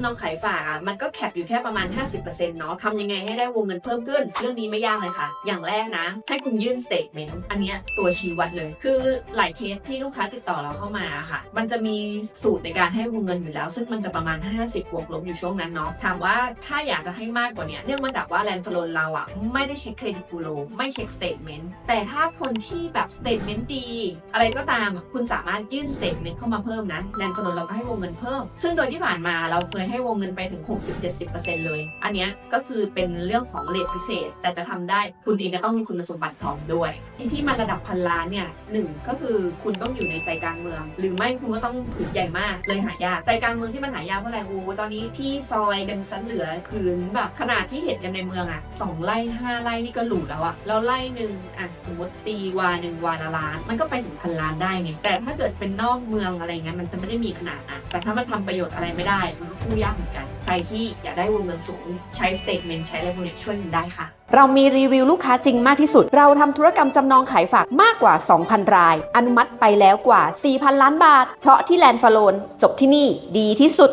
ำนองขายฝากอะมันก็แคปอยู่แค่ประมาณ 50%เนาะทำยังไงให้ได้วงเงินเพิ่มขึ้น เรื่องนี้ไม่ยากเลยค่ะ อย่างแรกนะ ให้คุณยื่นสเต t เมนต์อันเนี้ยตัวชี้วัดเลย คือหลายเคสที่ลูกค้าติดต่อเราเข้ามาค่ะ มันจะมีสูตรในการให้วงเงินอยู่แล้ว ซึ่งมันจะประมาณ 50บวกลบอยู่ช่วงนั้นเนาะถามว่าถ้าอยากจะให้มากกว่านี้เนื่องมาจากว่าแลนด์ฟลอนเราอะไม่ได้เช็คเครดิตบูโรไม่เช็คสเต t เมนต์แต่ถ้าคนที่แบบสเต t เมนต์ดี อะไรก็ตามคุณสามารถยื่นสเต t เมนต์เข้ามาเพิ่มนะแลนด์ฟลนเราก็ให้วงเงินเพิ่ม ซึ่งโดยที่ผ่านมาเราเคยให้วงเงินไปถึง 60-70%เลย อันนี้ก็คือเป็นเรื่องของเลทพิเศษ แต่จะทำได้คุณเองก็ต้องมีคุณสมบัติพร้อมด้วยที่มันระดับพันล้านเนี่ยหนึ่งก็คือคุณต้องอยู่ในใจกลางเมือง หรือไม่คุณก็ต้องผืนใหญ่มากเลยหายากใจกลางเมืองที่มันหายากเพราะอะไรโอ้ตอนนี้ที่ซอยกันสันเหลือผืนแบบขนาดที่เห็นกันในเมืองอะสองไร่ห้าไร่นี่ก็หรูแล้วอะแล้วไร่หนึ่งอะสมมติตีวาหนึ่งวาละล้าน มันก็ไปถึงพันล้านได้ไงแต่ถ้าเกิดเป็นนอกเมืองอะไรเงี้ยมันจะไม่ได้มีขนาดอะแต่ถ้ามันทำประโยชน์อะไรไม่ได้มัน กู้ยากเหมือนกัน ใครที่อยากได้วงเงินสูง ใช้สเตทเมนต์ใช้อะไรพวกเนี้ช่วยได้ค่ะ เรามีรีวิวลูกค้าจริงมากที่สุด เราทำธุรกรรมจำนองขายฝากมากกว่า 2,000 ราย อนุมัติไปแล้วกว่า 4,000 ล้านบาท เพราะที่แลนด์ฟาโลนจบที่นี่ดีที่สุด